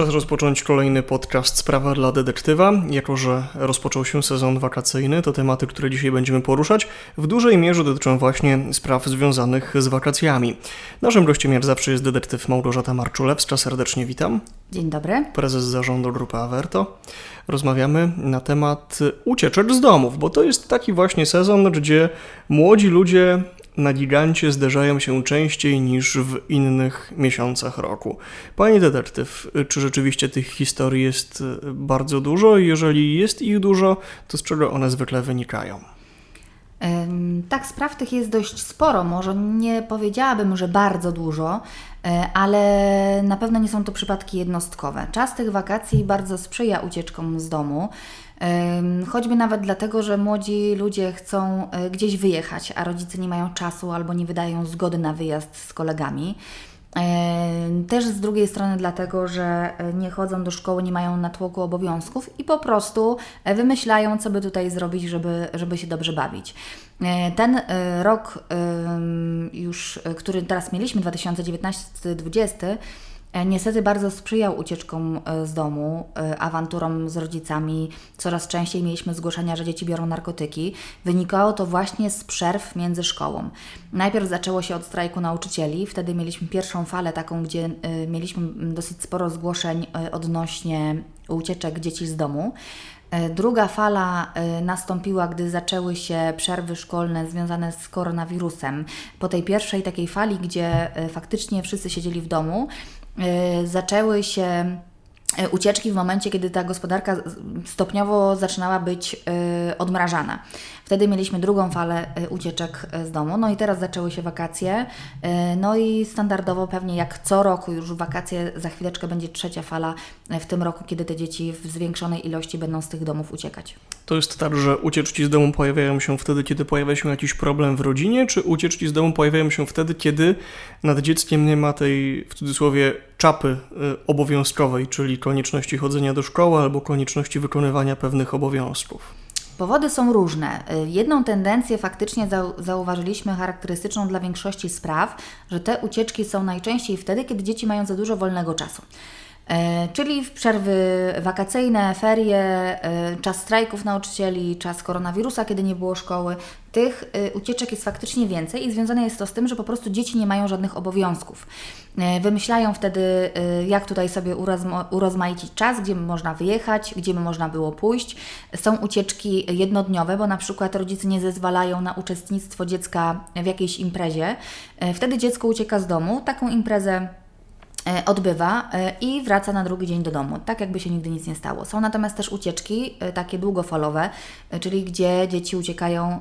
Czas rozpocząć kolejny podcast Sprawa dla detektywa. Jako, że rozpoczął się sezon wakacyjny, to tematy, które dzisiaj będziemy poruszać, w dużej mierze dotyczą właśnie spraw związanych z wakacjami. Naszym gościem jak zawsze jest detektyw Małgorzata Marczulewska. Serdecznie witam. Dzień dobry. Prezes zarządu Grupy Averto. Rozmawiamy na temat ucieczek z domów, bo to jest taki właśnie sezon, gdzie młodzi ludzie na gigancie zdarzają się częściej niż w innych miesiącach roku. Panie detektyw, czy rzeczywiście tych historii jest e, bardzo dużo? Jeżeli jest ich dużo, to z czego one zwykle wynikają? Tak, spraw tych jest dość sporo. Może nie powiedziałabym, że bardzo dużo, e, ale na pewno nie są to przypadki jednostkowe. Czas tych wakacji bardzo sprzyja ucieczkom z domu. Choćby nawet dlatego, że młodzi ludzie chcą e, gdzieś wyjechać, a rodzice nie mają czasu albo nie wydają zgody na wyjazd z kolegami. Też z drugiej strony dlatego, że e, nie chodzą do szkoły, nie mają natłoku obowiązków i po prostu e, wymyślają, co by tutaj zrobić, żeby, żeby się dobrze bawić. Ten rok już, który teraz mieliśmy, 2019-2020, E, niestety bardzo sprzyjał ucieczkom e, z domu, e, awanturom z rodzicami. Coraz częściej mieliśmy zgłoszenia, że dzieci biorą narkotyki. Wynikało to właśnie z przerw między szkołą. Najpierw zaczęło się od strajku nauczycieli, wtedy mieliśmy pierwszą falę taką, gdzie mieliśmy dosyć sporo zgłoszeń odnośnie ucieczek dzieci z domu. Druga fala nastąpiła, gdy zaczęły się przerwy szkolne związane z koronawirusem. Po tej pierwszej takiej fali, gdzie faktycznie wszyscy siedzieli w domu, zaczęły się ucieczki w momencie, kiedy ta gospodarka stopniowo zaczynała być y, odmrażana. Wtedy mieliśmy drugą falę ucieczek z domu, no i teraz zaczęły się wakacje, no i standardowo pewnie jak co roku już wakacje, za chwileczkę będzie trzecia fala w tym roku, kiedy te dzieci w zwiększonej ilości będą z tych domów uciekać. To jest tak, że ucieczki z domu pojawiają się wtedy, kiedy pojawia się jakiś problem w rodzinie, czy ucieczki z domu pojawiają się wtedy, kiedy nad dzieckiem nie ma tej, w cudzysłowie, czapy y, obowiązkowej, czyli konieczności chodzenia do szkoły albo konieczności wykonywania pewnych obowiązków? Powody są różne. Y, jedną tendencję faktycznie zauważyliśmy charakterystyczną dla większości spraw, że te ucieczki są najczęściej wtedy, kiedy dzieci mają za dużo wolnego czasu. E, czyli w przerwy wakacyjne, ferie, e, czas strajków nauczycieli, czas koronawirusa, kiedy nie było szkoły. Tych e, ucieczek jest faktycznie więcej i związane jest to z tym, że po prostu dzieci nie mają żadnych obowiązków. Wymyślają wtedy, jak tutaj sobie urozmaicić czas, gdzie można wyjechać, gdzie można było pójść. Są ucieczki jednodniowe, bo na przykład rodzice nie zezwalają na uczestnictwo dziecka w jakiejś imprezie. Wtedy dziecko ucieka z domu. Taką imprezę odbywa e, i wraca na drugi dzień do domu, tak jakby się nigdy nic nie stało. Są natomiast też ucieczki e, takie długofalowe, czyli gdzie dzieci uciekają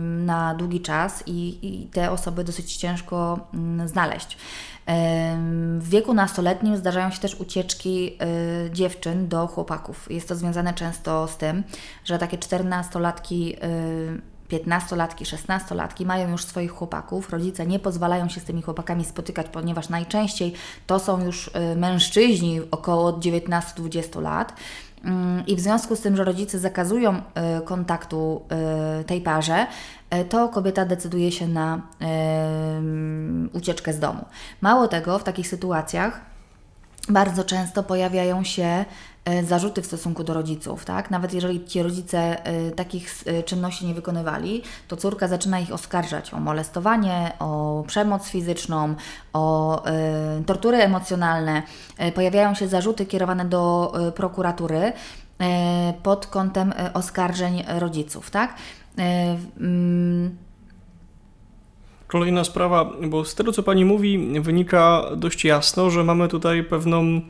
na długi czas i, te osoby dosyć ciężko mm, znaleźć. W wieku nastoletnim zdarzają się też ucieczki dziewczyn do chłopaków. Jest to związane często z tym, że takie czternastolatki 15-latki, 16-latki mają już swoich chłopaków, rodzice nie pozwalają się z tymi chłopakami spotykać, ponieważ najczęściej to są już y, mężczyźni około 19-20 lat. Mm, I w związku z tym, że rodzice zakazują y, kontaktu y, tej parze, to kobieta decyduje się na ucieczkę z domu. Mało tego, w takich sytuacjach bardzo często pojawiają się zarzuty w stosunku do rodziców, tak? Nawet jeżeli ci rodzice e, takich e, czynności nie wykonywali, to córka zaczyna ich oskarżać o molestowanie, o przemoc fizyczną, o tortury emocjonalne. Pojawiają się zarzuty kierowane do prokuratury pod kątem oskarżeń rodziców, tak? Mm. Kolejna sprawa, bo z tego co Pani mówi, wynika dość jasno, że mamy tutaj pewną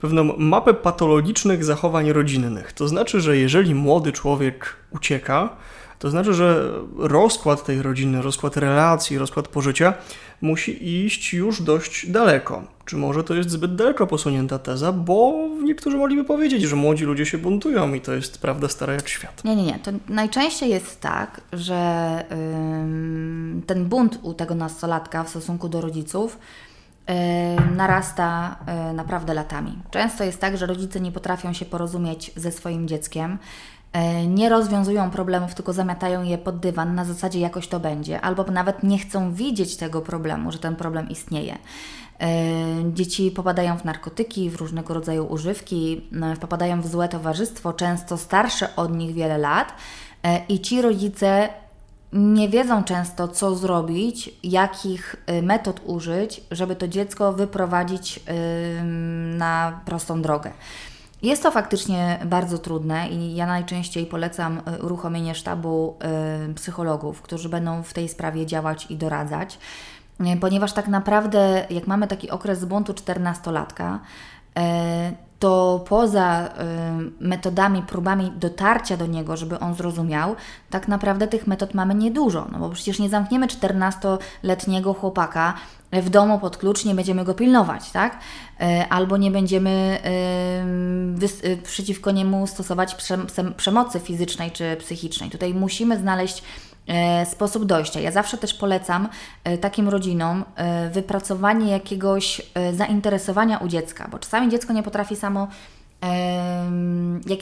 pewną mapę patologicznych zachowań rodzinnych. To znaczy, że jeżeli młody człowiek ucieka, to znaczy, że rozkład tej rodziny, rozkład relacji, rozkład pożycia musi iść już dość daleko. Czy może to jest zbyt daleko posunięta teza, bo niektórzy mogliby powiedzieć, że młodzi ludzie się buntują i to jest prawda stara jak świat. Nie, nie, nie. To najczęściej jest tak, że yy, ten bunt u tego nastolatka w stosunku do rodziców narasta naprawdę latami. Często jest tak, że rodzice nie potrafią się porozumieć ze swoim dzieckiem. e, nie rozwiązują problemów, tylko zamiatają je pod dywan na zasadzie jakoś to będzie, albo nawet nie chcą widzieć tego problemu, że ten problem istnieje. E, Dzieci popadają w narkotyki, w różnego rodzaju używki, e, popadają w złe towarzystwo, często starsze od nich wiele lat, e, i ci rodzice nie wiedzą często, co zrobić, jakich y, metod użyć, żeby to dziecko wyprowadzić na prostą drogę. Jest to faktycznie bardzo trudne i ja najczęściej polecam y, uruchomienie sztabu y, psychologów, którzy będą w tej sprawie działać i doradzać, ponieważ tak naprawdę, jak mamy taki okres buntu 14-latka, y, to poza y, metodami, próbami dotarcia do niego, żeby on zrozumiał, tak naprawdę tych metod mamy niedużo. No bo przecież nie zamkniemy 14-letniego chłopaka w domu pod klucz, nie będziemy go pilnować, tak? Y, Albo nie będziemy y, przeciwko niemu stosować przem- przem- przemocy fizycznej czy psychicznej. Tutaj musimy znaleźć sposób dojścia. Ja zawsze też polecam e, takim rodzinom e, wypracowanie jakiegoś e, zainteresowania u dziecka, bo czasami dziecko nie potrafi samo jak,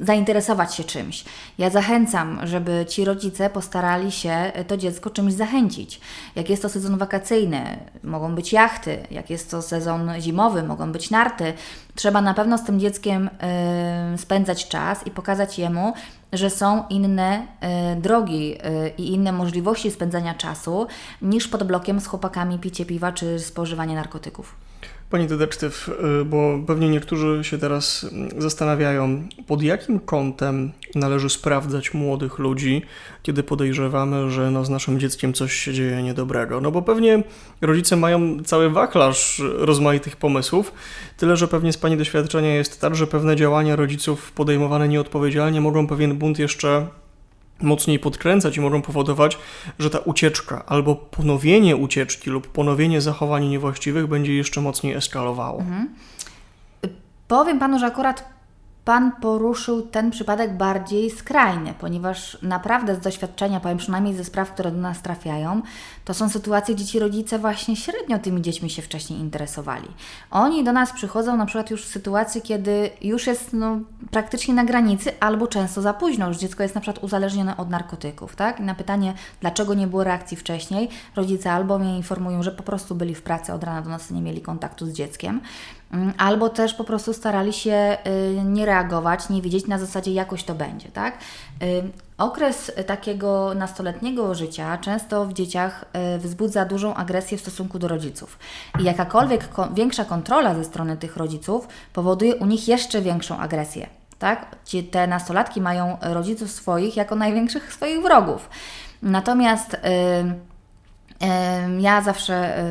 zainteresować się czymś. Ja zachęcam, żeby ci rodzice postarali się to dziecko czymś zachęcić. Jak jest to sezon wakacyjny, mogą być jachty, jak jest to sezon zimowy, mogą być narty. Trzeba na pewno z tym dzieckiem em, spędzać czas i pokazać jemu, że są inne e, drogi e, i inne możliwości spędzania czasu niż pod blokiem z chłopakami picie piwa czy spożywanie narkotyków. Pani detektyw, y, bo pewnie niektórzy się teraz mm, zastanawiają, pod jakim kątem należy sprawdzać młodych ludzi, kiedy podejrzewamy, że no z naszym dzieckiem coś się dzieje niedobrego. No bo pewnie rodzice mają cały wachlarz rozmaitych pomysłów, tyle że pewnie z Pani doświadczenia jest tak, że pewne działania rodziców podejmowane nieodpowiedzialnie mogą pewien bunt jeszcze mocniej podkręcać i mogą powodować, że ta ucieczka albo ponowienie ucieczki lub ponowienie zachowań niewłaściwych będzie jeszcze mocniej eskalowało. Powiem panu, że akurat pan poruszył ten przypadek bardziej skrajny, ponieważ naprawdę z doświadczenia, powiem przynajmniej ze spraw, które do nas trafiają, to są sytuacje, gdzie ci rodzice właśnie średnio tymi dziećmi się wcześniej interesowali. Oni do nas przychodzą na przykład już w sytuacji, kiedy już jest no, praktycznie na granicy albo często za późno, już dziecko jest na przykład uzależnione od narkotyków, tak? I na pytanie, dlaczego nie było reakcji wcześniej, rodzice albo mnie informują, że po prostu byli w pracy od rana do nocy, nie mieli kontaktu z dzieckiem, Albo też po prostu starali się y, nie reagować, nie widzieć na zasadzie jakoś to będzie, tak? Y, Okres takiego nastoletniego życia często w dzieciach y, wzbudza dużą agresję w stosunku do rodziców. I jakakolwiek ko- większa kontrola ze strony tych rodziców powoduje u nich jeszcze większą agresję. Tak? Te nastolatki mają rodziców swoich jako największych swoich wrogów. Natomiast Ja zawsze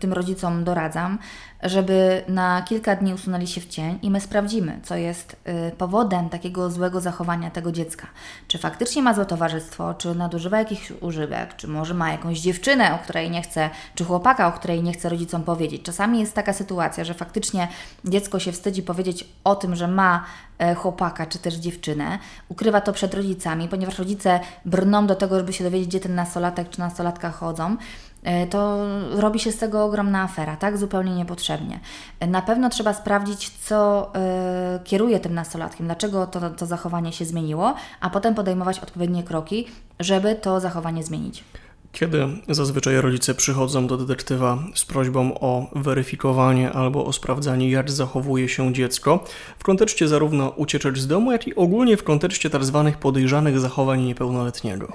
tym rodzicom doradzam, żeby na kilka dni usunęli się w cień i my sprawdzimy, co jest y, powodem takiego złego zachowania tego dziecka. Czy faktycznie ma złe towarzystwo, czy nadużywa jakichś używek, czy może ma jakąś dziewczynę, o której nie chce, czy chłopaka, o której nie chce rodzicom powiedzieć. Czasami jest taka sytuacja, że faktycznie dziecko się wstydzi powiedzieć o tym, że ma e, chłopaka czy też dziewczynę, ukrywa to przed rodzicami, ponieważ rodzice brną do tego, żeby się dowiedzieć, gdzie ten nastolatek czy nastolatka chodzą, to robi się z tego ogromna afera, tak? Zupełnie niepotrzebnie. E, Na pewno trzeba sprawdzić, co e, kieruje tym nastolatkiem, dlaczego to, to zachowanie się zmieniło, a potem podejmować odpowiednie kroki, żeby to zachowanie zmienić. Kiedy zazwyczaj rodzice przychodzą do detektywa z prośbą o weryfikowanie albo o sprawdzanie, jak zachowuje się dziecko, w kontekście zarówno ucieczek z domu, jak i ogólnie w kontekście tzw. podejrzanych zachowań niepełnoletniego.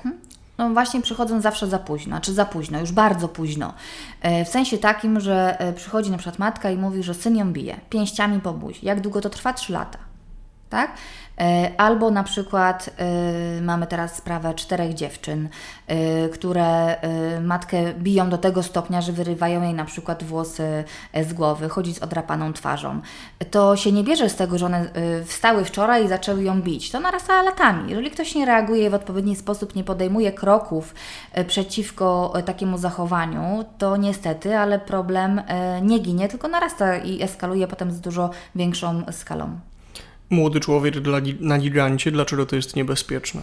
No właśnie przychodzą zawsze za późno, czy za późno, już bardzo późno. E, W sensie takim, że e, przychodzi na przykład matka i mówi, że syn ją bije pięściami po buzi. Jak długo to trwa? Trzy lata. Tak? E, Albo na przykład e, mamy teraz sprawę czterech dziewczyn, e, które matkę biją do tego stopnia, że wyrywają jej na przykład włosy z głowy, chodzi z odrapaną twarzą. To się nie bierze z tego, że one wstały wczoraj i zaczęły ją bić. To narasta latami. Jeżeli ktoś nie reaguje w odpowiedni sposób, nie podejmuje kroków przeciwko takiemu zachowaniu, to niestety, ale problem nie ginie, tylko narasta i eskaluje potem z dużo większą skalą. Młody człowiek dla, na gigancie, dlaczego to jest niebezpieczne?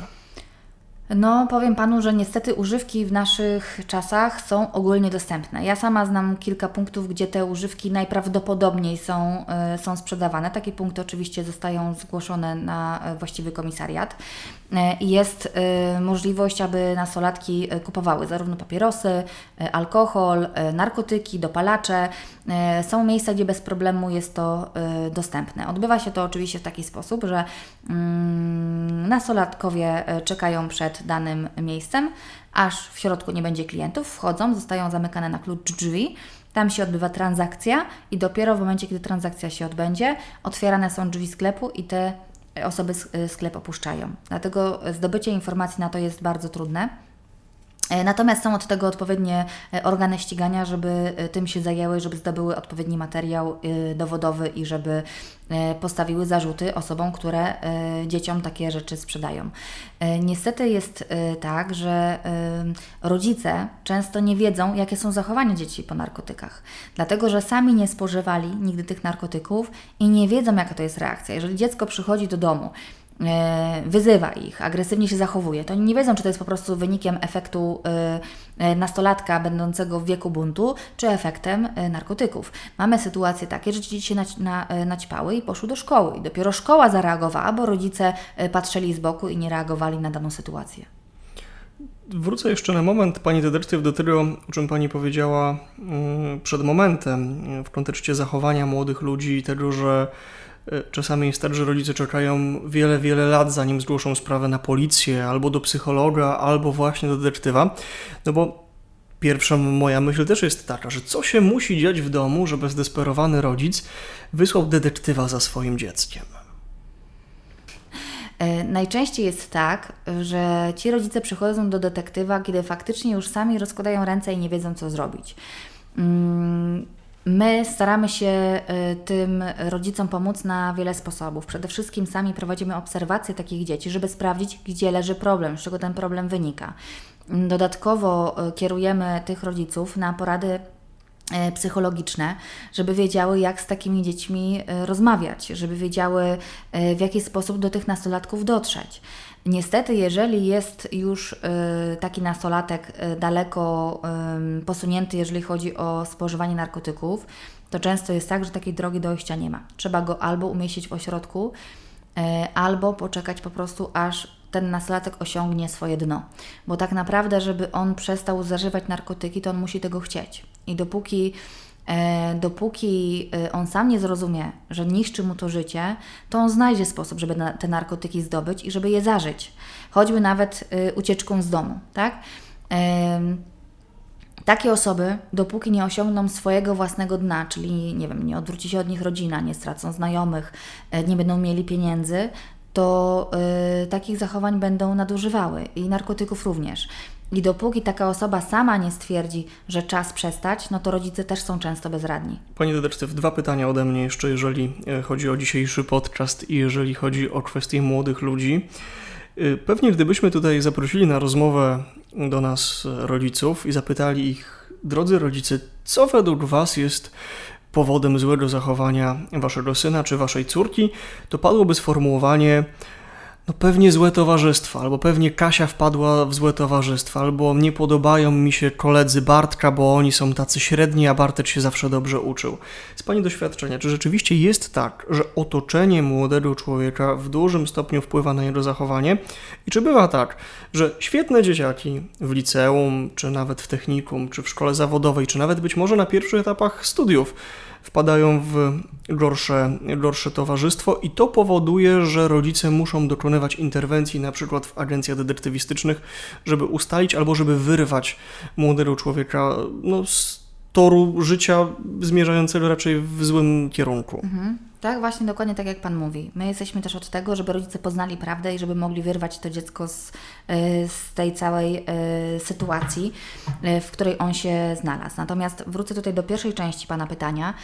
No, powiem panu, że niestety używki w naszych czasach są ogólnie dostępne. Ja sama znam kilka punktów, gdzie te używki najprawdopodobniej są, y, są sprzedawane. Takie punkty oczywiście zostają zgłoszone na y, właściwy komisariat. I jest możliwość, aby nastolatki kupowały zarówno papierosy, alkohol, narkotyki, dopalacze. Y, Są miejsca, gdzie bez problemu jest to y, dostępne. Odbywa się to oczywiście w taki sposób, że mm, nastolatkowie e, czekają przed danym miejscem, aż w środku nie będzie klientów, wchodzą, zostają zamykane na klucz drzwi. Tam się odbywa transakcja i dopiero w momencie, kiedy transakcja się odbędzie, otwierane są drzwi sklepu i te osoby e, sklep opuszczają. Dlatego zdobycie informacji na to jest bardzo trudne. E, Natomiast są od tego odpowiednie e, organy ścigania, żeby e, tym się zajęły, żeby zdobyły odpowiedni materiał dowodowy i żeby postawiły zarzuty osobom, które dzieciom takie rzeczy sprzedają. Niestety jest tak, że rodzice często nie wiedzą, jakie są zachowania dzieci po narkotykach, dlatego że sami nie spożywali nigdy tych narkotyków i nie wiedzą, jaka to jest reakcja. Jeżeli dziecko przychodzi do domu, wyzywa ich, agresywnie się zachowuje, to oni nie wiedzą, czy to jest po prostu wynikiem efektu e, e, nastolatka będącego w wieku buntu, czy efektem e, narkotyków. Mamy sytuacje takie, że dzieci się e, naćpały i poszły do szkoły. I dopiero szkoła zareagowała, bo rodzice e, patrzyli z boku i nie reagowali na daną sytuację. Wrócę jeszcze na moment, pani detektyw, do tego, o czym pani powiedziała mm, przed momentem, w kontekście zachowania młodych ludzi i tego, że czasami jest tak, że rodzice czekają wiele, wiele lat, zanim zgłoszą sprawę na policję, albo do psychologa, albo właśnie do detektywa. No bo pierwsza moja myśl też jest taka, że co się musi dziać w domu, żeby zdesperowany rodzic wysłał detektywa za swoim dzieckiem. E, Najczęściej jest tak, że ci rodzice przychodzą do detektywa, kiedy faktycznie już sami rozkładają ręce i nie wiedzą, co zrobić. Mm, My staramy się e, tym rodzicom pomóc na wiele sposobów. Przede wszystkim sami prowadzimy obserwacje takich dzieci, żeby sprawdzić, gdzie leży problem, z czego ten problem wynika. Dodatkowo e, kierujemy tych rodziców na porady e, psychologiczne, żeby wiedziały, jak z takimi dziećmi rozmawiać, żeby wiedziały, w jaki sposób do tych nastolatków dotrzeć. Niestety, jeżeli jest już e, taki nastolatek e, daleko em, posunięty, jeżeli chodzi o spożywanie narkotyków, to często jest tak, że takiej drogi dojścia nie ma. Trzeba go albo umieścić w ośrodku, albo poczekać po prostu, aż ten nastolatek osiągnie swoje dno. Bo tak naprawdę, żeby on przestał zażywać narkotyki, to on musi tego chcieć. I dopóki, dopóki e, on sam nie zrozumie, że niszczy mu to życie, to on znajdzie sposób, żeby te narkotyki zdobyć i żeby je zażyć. Choćby nawet e, ucieczką z domu, tak? Takie osoby, dopóki nie osiągną swojego własnego dna, czyli nie wiem, nie odwróci się od nich rodzina, nie stracą znajomych, e, nie będą mieli pieniędzy, to y, takich zachowań będą nadużywały i narkotyków również. I dopóki taka osoba sama nie stwierdzi, że czas przestać, no to rodzice też są często bezradni. Pani detektyw, dwa pytania ode mnie jeszcze, jeżeli e, chodzi o dzisiejszy podcast i jeżeli chodzi o kwestie młodych ludzi. E, Pewnie gdybyśmy tutaj zaprosili na rozmowę do nas e, rodziców i zapytali ich, drodzy rodzice, co według Was jest powodem złego zachowania Waszego syna czy Waszej córki, to padłoby sformułowanie no pewnie złe towarzystwo, albo pewnie Kasia wpadła w złe towarzystwo, albo nie podobają mi się koledzy Bartka, bo oni są tacy średni, a Bartek się zawsze dobrze uczył. Z Pani doświadczenia, czy rzeczywiście jest tak, że otoczenie młodego człowieka w dużym stopniu wpływa na jego zachowanie? I czy bywa tak, że świetne dzieciaki w liceum, czy nawet w technikum, czy w szkole zawodowej, czy nawet być może na pierwszych etapach studiów, wpadają w gorsze, gorsze towarzystwo i to powoduje, że rodzice muszą dokonywać interwencji na przykład w agencjach detektywistycznych, żeby ustalić albo żeby wyrwać młodego człowieka no, z toru życia zmierzającego raczej w złym kierunku. Mhm. Tak, właśnie dokładnie tak jak Pan mówi. My jesteśmy też od tego, żeby rodzice poznali prawdę i żeby mogli wyrwać to dziecko z, e, z tej całej e, sytuacji, e, w której on się znalazł. Natomiast wrócę tutaj do pierwszej części Pana pytania.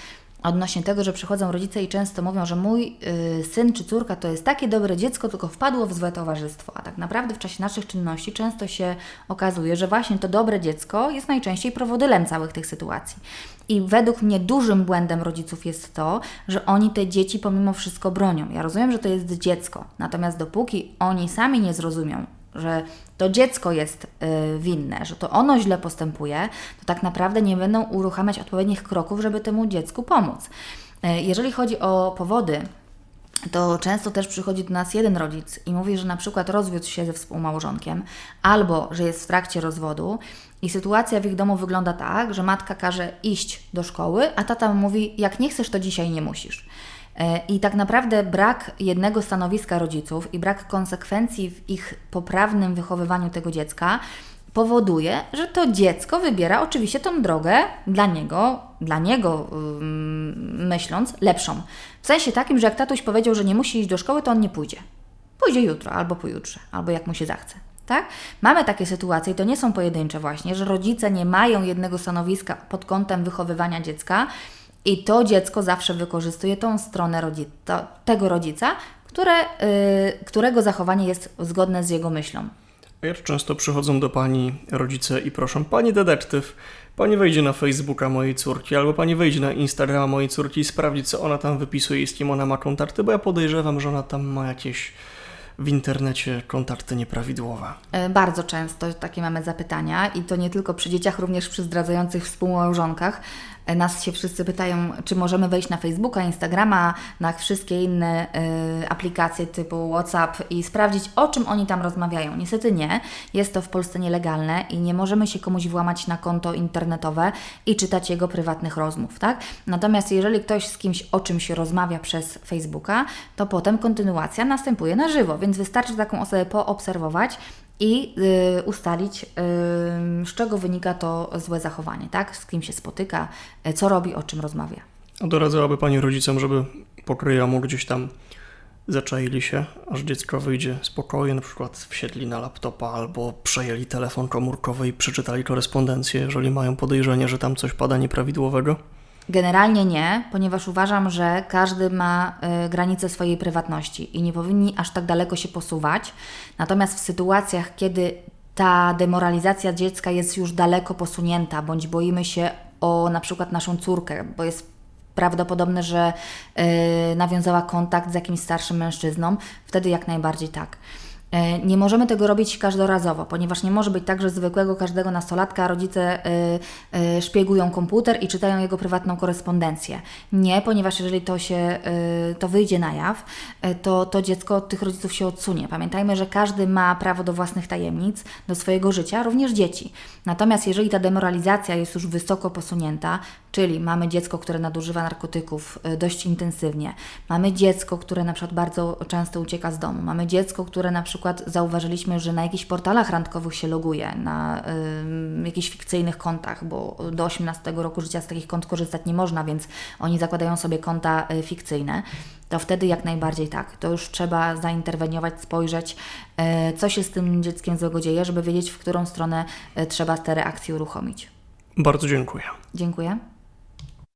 Odnośnie tego, że przychodzą rodzice i często mówią, że mój y, syn czy córka to jest takie dobre dziecko, tylko wpadło w złe towarzystwo. A tak naprawdę w czasie naszych czynności często się okazuje, że właśnie to dobre dziecko jest najczęściej prowodylem całych tych sytuacji. I według mnie dużym błędem rodziców jest to, że oni te dzieci pomimo wszystko bronią. Ja rozumiem, że to jest dziecko, natomiast dopóki oni sami nie zrozumią, że to dziecko jest y, winne, że to ono źle postępuje, to tak naprawdę nie będą uruchamiać odpowiednich kroków, żeby temu dziecku pomóc. Y, jeżeli chodzi o powody, to często też przychodzi do nas jeden rodzic i mówi, że na przykład rozwiódł się ze współmałżonkiem albo że jest w trakcie rozwodu i sytuacja w ich domu wygląda tak, że matka każe iść do szkoły, a tata mówi: Jak nie chcesz, to dzisiaj nie musisz. E, I tak naprawdę brak jednego stanowiska rodziców i brak konsekwencji w ich poprawnym wychowywaniu tego dziecka powoduje, że to dziecko wybiera oczywiście tą drogę dla niego, dla niego myśląc, lepszą. W sensie takim, że jak tatuś powiedział, że nie musi iść do szkoły, to on nie pójdzie. Pójdzie jutro, albo pojutrze, albo jak mu się zachce. Tak? Mamy takie sytuacje i to nie są pojedyncze właśnie, że rodzice nie mają jednego stanowiska pod kątem wychowywania dziecka i to dziecko zawsze wykorzystuje tą stronę to, tego rodzica, które, yy, którego zachowanie jest zgodne z jego myślą. Jak często przychodzą do pani rodzice i proszą, pani detektyw, pani wejdzie na Facebooka mojej córki, albo pani wejdzie na Instagrama mojej córki i sprawdzi, co ona tam wypisuje i z kim ona ma kontakty, bo ja podejrzewam, że ona tam ma jakieś w internecie kontakty nieprawidłowe. E, Bardzo często takie mamy zapytania i to nie tylko przy dzieciach, również przy zdradzających współmałżonkach. E, Nas się wszyscy pytają, czy możemy wejść na Facebooka, Instagrama, na wszystkie inne e, aplikacje typu WhatsApp i sprawdzić, o czym oni tam rozmawiają. Niestety nie. Jest to w Polsce nielegalne i nie możemy się komuś włamać na konto internetowe i czytać jego prywatnych rozmów, tak? Natomiast jeżeli ktoś z kimś o czymś rozmawia przez Facebooka, to potem kontynuacja następuje na żywo, więc wystarczy taką osobę poobserwować i y, ustalić, y, z czego wynika to złe zachowanie, tak? Z kim się spotyka, y, co robi, o czym rozmawia. A doradzałaby pani rodzicom, żeby po kryjomu gdzieś tam zaczaili się, aż dziecko wyjdzie spokojnie, na przykład wsiedli na laptopa albo przejęli telefon komórkowy i przeczytali korespondencję, jeżeli mają podejrzenie, że tam coś pada nieprawidłowego? Generalnie nie, ponieważ uważam, że każdy ma y, granice swojej prywatności i nie powinni aż tak daleko się posuwać. Natomiast w sytuacjach, kiedy ta demoralizacja dziecka jest już daleko posunięta, bądź boimy się o na przykład naszą córkę, bo jest prawdopodobne, że y, nawiązała kontakt z jakimś starszym mężczyzną, wtedy jak najbardziej tak. E, Nie możemy tego robić każdorazowo, ponieważ nie może być tak, że zwykłego każdego nastolatka rodzice y, y, szpiegują komputer i czytają jego prywatną korespondencję. Nie, ponieważ jeżeli to się to wyjdzie na jaw, to to dziecko od tych rodziców się odsunie. Pamiętajmy, że każdy ma prawo do własnych tajemnic, do swojego życia, również dzieci. Natomiast jeżeli ta demoralizacja jest już wysoko posunięta, czyli mamy dziecko, które nadużywa narkotyków dość intensywnie, mamy dziecko, które na przykład bardzo często ucieka z domu, mamy dziecko, które na przykład zauważyliśmy, że na jakichś portalach randkowych się loguje, na y, jakichś fikcyjnych kontach, bo do 18 roku życia z takich kont korzystać nie można, więc oni zakładają sobie konta y, fikcyjne, to wtedy jak najbardziej tak. To już trzeba zainterweniować, spojrzeć, y, co się z tym dzieckiem złego dzieje, żeby wiedzieć, w którą stronę y, trzeba te reakcje uruchomić. Bardzo dziękuję. Dziękuję.